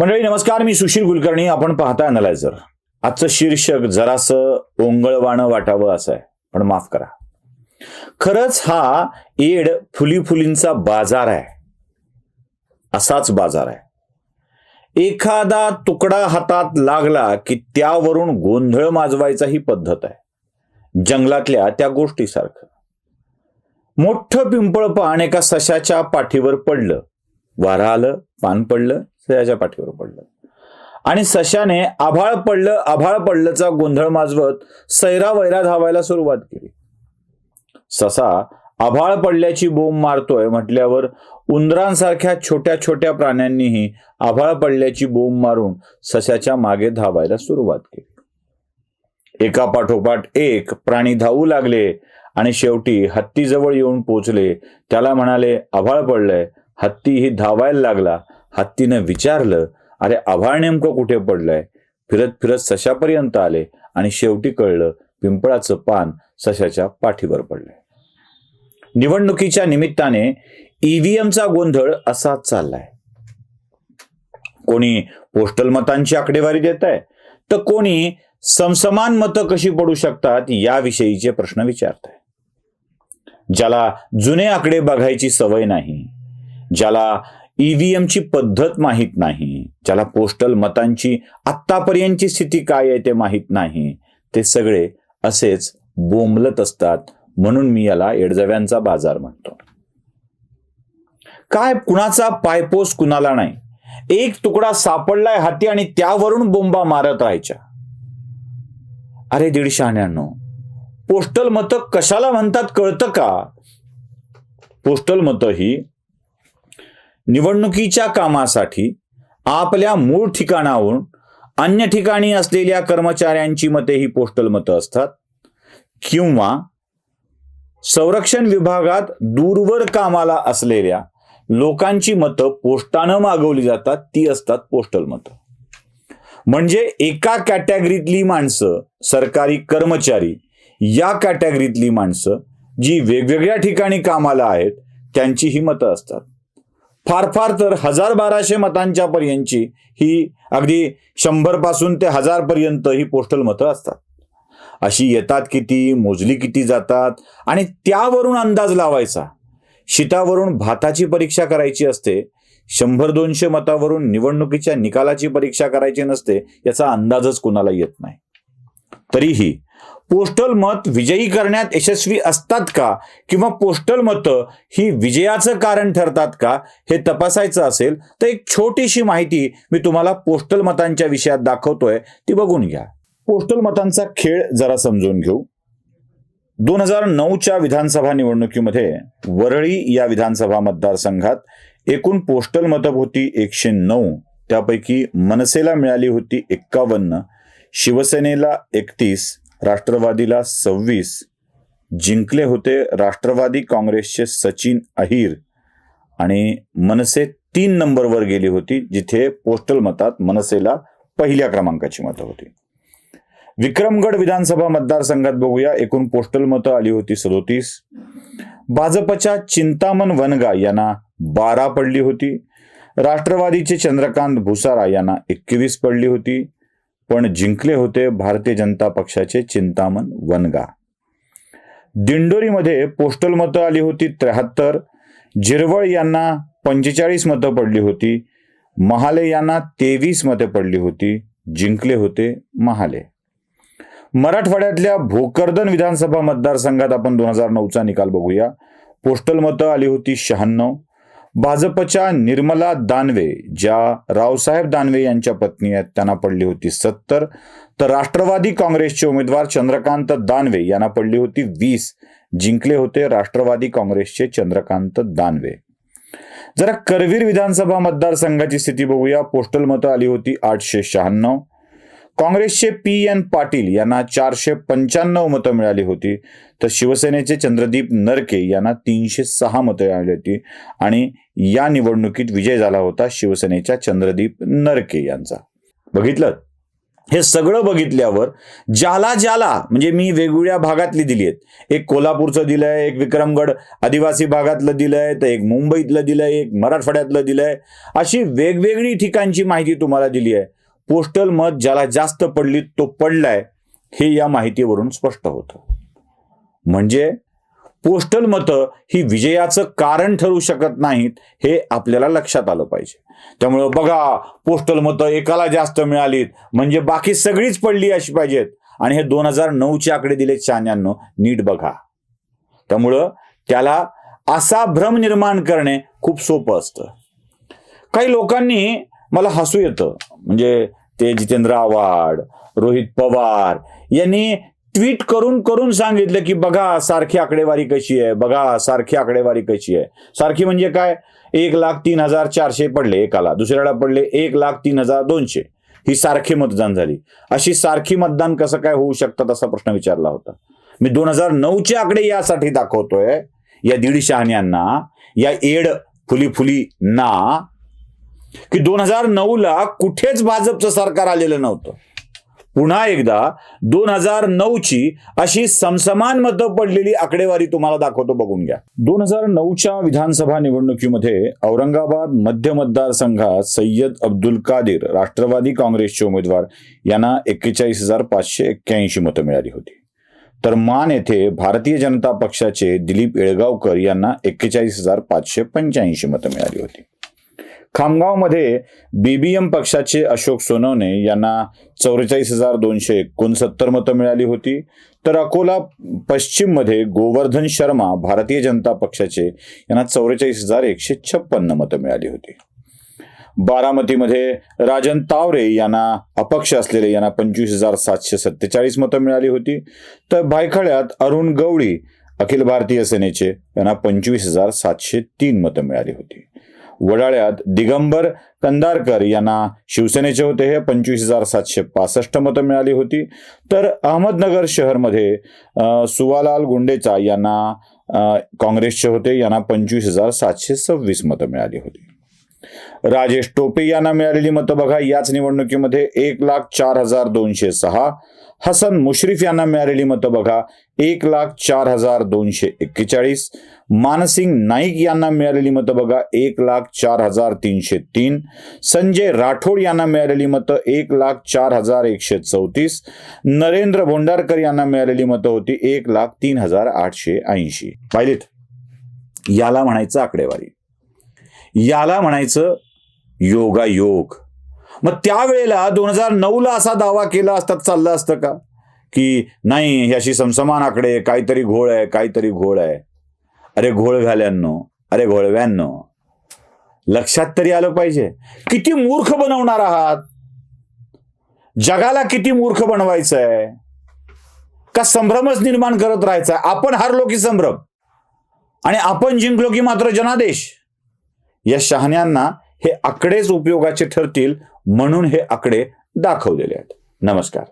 मंडळी नमस्कार मी सुशील कुलकर्णी. आपण पाहता अनलायझर आजचं शीर्षक जरासं ओंगळवाणं वाटावं असं आहे पण माफ करा. खरंच हा एड फुली फुलींचा बाजार आहे. असाच बाजार आहे. एखादा तुकडा हातात लागला की त्यावरून गोंधळ माजवायचा ही पद्धत आहे. जंगलातल्या त्या गोष्टीसारखं. मोठं पिंपळ पान एका सशाच्या पाठीवर पडलं. वारा आलं पान पडलं त्याच्या पाठीवर पडलं. आणि सशाने आभाळ पडलं आभाळ पडलंचा गोंधळ माजवत सैरा वैरा धावायला सुरुवात केली. ससा आभाळ पडल्याची बोंब मारतोय म्हटल्यावर उंदरांसारख्या छोट्या छोट्या प्राण्यांनीही आभाळ पडल्याची बोंब मारून सशाच्या मागे धावायला सुरुवात केली. एका पाठोपाठ एक प्राणी धावू लागले आणि शेवटी हत्तीजवळ येऊन पोचले. त्याला म्हणाले आभाळ पडलंय. हत्ती ही धावायला लागला. हत्तीनं विचारलं अरे आभाळ नेमकं कुठे पडलंय? फिरत फिरत सशापर्यंत आले आणि शेवटी कळलं पिंपळाचं पान सशाच्या पाठीवर पडलंय. निवडणुकीच्या निमित्ताने ईव्हीएमचा गोंधळ असाच चाललाय. कोणी पोस्टल मतांची आकडेवारी देत आहे तर कोणी समसमान मतं कशी पडू शकतात याविषयीचे प्रश्न विचारत आहे ज्याला जुने आकडे बघायची सवय नाही ज्याला ईव्हीएमची पद्धत माहीत नाही ज्याला पोस्टल मतांची आत्तापर्यंतची स्थिती काय आहे ते माहीत नाही ते सगळे असेच बोंबलत असतात म्हणून मी याला एडजव्यांचा बाजार म्हणतो. काय कुणाचा पायपोस कुणाला नाही? एक तुकडा सापडलाय हाती आणि त्यावरून बोंबा मारत राहायच्या. अरे दीडशे पोस्टल मतं कशाला म्हणतात कळतं का? पोस्टल मतं ही निवडणुकीच्या कामासाठी आपल्या मूळ ठिकाणाहून अन्य ठिकाणी असलेल्या कर्मचाऱ्यांची मते ही पोस्टल मतं असतात किंवा संरक्षण विभागात दूरवर कामाला असलेल्या लोकांची मतं पोस्टानं मागवली जातात ती असतात पोस्टल मतं. म्हणजे एका कॅटेगरीतली माणसं सरकारी कर्मचारी या कॅटेगरीतली माणसं जी वेगवेगळ्या ठिकाणी कामाला आहेत त्यांची ही मतं असतात. फार फार तर हजार बाराशे मतांच्या पर्यंतची ही अगदी शंभरपासून ते हजार पर्यंत ही पोस्टल मतं असतात. अशी येतात किती मोजली किती जातात आणि त्यावरून अंदाज लावायचा. शितावरून भाताची परीक्षा करायची असते शंभर दोनशे मतावरून निवडणुकीच्या निकालाची परीक्षा करायची नसते याचा अंदाजच कुणाला येत नाही. तरीही पोस्टल मत विजयी करण्यात यशस्वी असतात का? किंवा पोस्टल मतं ही विजयाचं कारण ठरतात का? हे तपासायचं असेल तर एक छोटीशी माहिती मी तुम्हाला पोस्टल मतांच्या विषयात दाखवतोय ती बघून घ्या. पोस्टल मतांचा खेळ जरा समजून घेऊ. दोन हजार नऊच्या विधानसभा निवडणुकीमध्ये वरळी या विधानसभा मतदारसंघात एकूण पोस्टल मतं होती एकशे नऊ त्यापैकी मनसेला मिळाली होती एक्कावन्न शिवसेनेला एकतीस राष्ट्रवादीला सव्वीस. जिंकले होते राष्ट्रवादी काँग्रेसचे सचिन अहिर आणि मनसे तीन नंबरवर गेली होती जिथे पोस्टल मतात मनसेला पहिल्या क्रमांकाची मतं होती. विक्रमगड विधानसभा मतदारसंघात बघूया एकूण पोस्टल मतं आली होती सदोतीस. भाजपच्या चिंतामण वनगा यांना बारा पडली होती. राष्ट्रवादीचे चंद्रकांत भुसारा यांना एकवीस पडली होती. पण जिंकले होते भारतीय जनता पक्षाचे चिंतामण वनगा. दिंडोरीमध्ये पोस्टल मतं आली होती त्र्याहत्तर जिरवळ यांना पंचेचाळीस मतं पडली होती महाले यांना तेवीस मते पडली होती जिंकले होते महाले. मराठवाड्यातल्या भोकरदन विधानसभा मतदारसंघात आपण दोन हजार नऊचा निकाल बघूया. पोस्टल मतं आली होती शहाण्णव भाजपच्या निर्मला दानवे ज्या रावसाहेब दानवे यांच्या पत्नी आहेत त्यांना पडली होती सत्तर. तर राष्ट्रवादी काँग्रेसचे उमेदवार चंद्रकांत दानवे यांना पडली होती वीस. जिंकले होते राष्ट्रवादी काँग्रेसचे चंद्रकांत दानवे. जरा करवीर विधानसभा मतदारसंघाची स्थिती बघूया. पोस्टल मतं आली होती आठशे शहाण्णव. काँग्रेसचे पी एन पाटील यांना चारशे पंच्याण्णव मतं मिळाली होती. तर शिवसेनेचे चंद्रदीप नरके यांना तीनशे सहा मतं मिळाली होती. आणि या निवडणुकीत विजय झाला होता शिवसेनेच्या चंद्रदीप नरके यांचा. बघितलं? हे सगळं बघितल्यावर ज्याला ज्याला म्हणजे मी वेगवेगळ्या भागातली दिली आहेत. एक कोल्हापूरचं दिलंय एक विक्रमगड आदिवासी भागातलं दिलंय तर एक मुंबईतलं दिलंय एक मराठवाड्यातलं दिलंय. अशी वेगवेगळी ठिकाणची माहिती तुम्हाला दिली आहे. पोस्टल मत ज्याला जास्त पडली तो पडलाय हे या माहितीवरून स्पष्ट होतं. म्हणजे पोस्टल मतं ही विजयाचं कारण ठरू शकत नाहीत हे आपल्याला लक्षात आलं पाहिजे. त्यामुळं बघा पोस्टल मतं एकाला जास्त मिळालीत म्हणजे बाकी सगळीच पडली अशी पाहिजेत. आणि हे दोन हजार नऊचे आकडे दिले शहाण्यांनो नीट बघा. त्यामुळं त्याला असा भ्रम निर्माण करणे खूप सोपं असतं. काही लोकांनी मला हसू येतं. म्हणजे ते जितेंद्र आव्हाड रोहित पवार यांनी ट्विट करून करून सांगितलं की बघा सारखी आकडेवारी कशी आहे? बघा सारखी आकडेवारी कशी आहे? सारखी म्हणजे काय? एक लाख तीन हजार चारशे पडले एकाला. दुसऱ्याला पडले एक लाख तीन हजार दोनशे. ही सारखी मतदान झाली. अशी सारखी मतदान कसं काय होऊ शकतात असा प्रश्न विचारला होता. मी दोन हजार नऊचे आकडे यासाठी दाखवतोय. या दीड शहाण्यांना या एड फुली फुली ना की दोन हजार नऊ ला कुठेच भाजपचं सरकार आलेलं नव्हतं. पुन्हा एकदा दोन हजार नऊची अशी समसमान मतं पडलेली आकडेवारी तुम्हाला दाखवतो बघून घ्या. दोन हजार नऊच्या विधानसभा निवडणुकीमध्ये औरंगाबाद मध्य मतदारसंघात सय्यद अब्दुल कादिर राष्ट्रवादी काँग्रेसचे उमेदवार यांना एक्केचाळीस हजार पाचशे एक्क्याऐंशी मतं मिळाली होती. तर मान येथे भारतीय जनता पक्षाचे दिलीप येळगावकर यांना एक्केचाळीस हजार पाचशे पंच्याऐंशी मतं मिळाली होती. खामगावमध्ये बीबीएम पक्षाचे अशोक सोनवणे यांना चौवेचाळीस हजार दोनशे एकोणसत्तर मतं मिळाली होती. तर अकोला पश्चिममध्ये गोवर्धन शर्मा भारतीय जनता पक्षाचे यांना चौवेचाळीस हजार एकशे छप्पन्न मतं मिळाली होती. बारामतीमध्ये राजन तावरे यांना अपक्ष असलेले यांना पंचवीस हजार सातशे सत्तेचाळीस मतं मिळाली होती. तर भायखळ्यात अरुण गवळी अखिल भारतीय सेनेचे यांना पंचवीस हजार सातशे तीन मतं मिळाली होती. वडाळ्यात दिगंबर कंदारकर यांना शिवसेनेचे होते. हे पंचवीस हजार सातशे पासष्ट मतं मिळाली होती. तर अहमदनगर शहरमध्ये सुवालाल गुंडेचा यांना काँग्रेसचे होते. यांना पंचवीस हजार सातशे सव्वीस मतं मिळाली होती. राजेश टोपे यांना मिळालेली मतं बघा. याच निवडणुकीमध्ये एक लाख चार हजार दोनशे सहा. हसन मुश्रीफ यांना मिळालेली मतं बघा. एक लाख चार हजार दोनशे एक्केचाळीस. मानसिंग नाईक यांना मिळालेली मतं बघा. एक लाख चार हजार तीनशे तीन. संजय राठोड यांना मिळालेली मतं एक लाख चार हजार एकशे चौतीस. नरेंद्र भोंडारकर यांना मिळालेली मतं होती एक लाख तीन हजार आठशे ऐंशी. पाहिलेत? याला म्हणायचं आकडेवारी. याला म्हणायचं योगायोग. मग त्यावेळेला दोन हजार नऊला असा दावा केला असतात चाललं असतं का? की नाही ह्याशी समसमान आकडे काहीतरी घोळ आहे काहीतरी घोळ आहे. अरे घोळ घाल्यांनो अरे घोळव्यांनो. लक्षात तरी आलं पाहिजे. किती मूर्ख बनवणार आहात? जगाला किती मूर्ख बनवायचं आहे का संभ्रमच निर्माण करत राहायचा आपण हारलो की संभ्रम. आणि आपण जिंकलो की मात्र जनादेश. या शहाण्यांना हे आकडेच उपयोगाचे ठरतील म्हणून हे आकडे दाखवलेले आहेत. नमस्कार.